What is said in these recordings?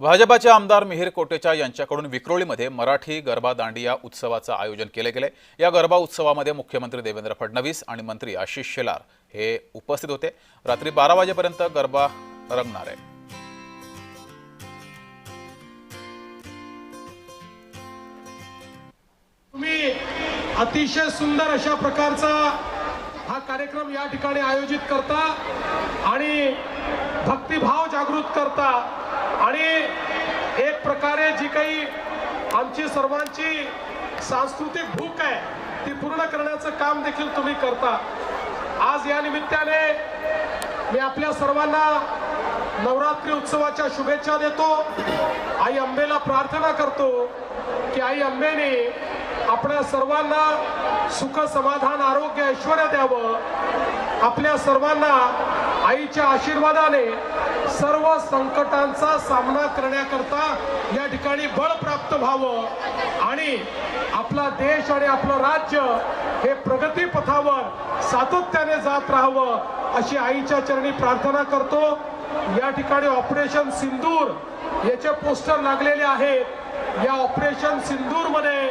भाजपाचे आमदार मिहीर कोटेचा यांच्याकडून विक्रोळीमध्ये मराठी गरबा दांडिया उत्सवाचं आयोजन केले गेले. या गरबा उत्सवामध्ये मुख्यमंत्री देवेंद्र फडणवीस आणि मंत्री आशिष शेलार हे उपस्थित होते. रात्री बारा वाजेपर्यंत गरबा रंगणार आहे. तुम्ही अतिशय सुंदर अशा प्रकारचा हा कार्यक्रम या ठिकाणी आयोजित करता आणि भक्तिभाव जागृत करता. आणि एक प्रकारे जी काही आमची सर्वांची सांस्कृतिक भूक आहे ती पूर्ण करण्याचं काम देखील तुम्ही करता. आज या निमित्ताने मी आपल्या सर्वांना नवरात्री उत्सवाच्या शुभेच्छा देतो. आई अंबेला प्रार्थना करतो की आई अंबेने आपल्या सर्वांना सुख समाधान आरोग्य ऐश्वर द्यावं. आपल्या सर्वांना आईच्या आशीर्वादाने सर्व संकटांचा सामना करण्याकरता या ठिकाणी बळ प्राप्त व्हावं आणि आपला देश आणि आपलं राज्य हे प्रगती पथावर सातत्याने जात राहावं अशी आईच्या चरणी प्रार्थना करतो. या ठिकाणी ऑपरेशन सिंदूर याचे पोस्टर लागलेले आहेत. या ऑपरेशन सिंदूरमध्ये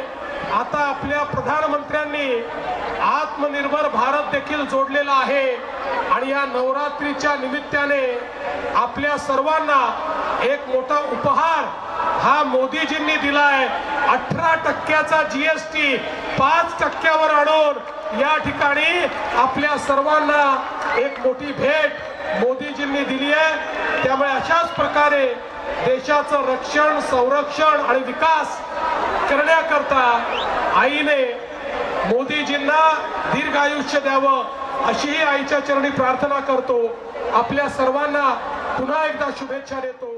आता आपल्या प्रधानमंत्र्यांनी आत्मनिर्भर भारत देखील जोडलेला आहे. आणि या नवरात्रीच्या निमित्ताने आपल्या सर्वांना एक मोठा उपहार हा मोदीजींनी दिलाय. अठरा टक्क्याचा जीएसटी पाच टक्क्यावर आणून या ठिकाणी आपल्या सर्वांना एक मोठी भेट मोदीजींनी दिली आहे. त्यामुळे अशाच प्रकारे देशाचं रक्षण संरक्षण आणि विकास करण्याकरता आईने मोदीजींना दीर्घ आयुष्य द्यावं अशीही आईच्या चरणी प्रार्थना करतो. आपल्या सर्वांना पुन्हा एकदा शुभेच्छा देतो.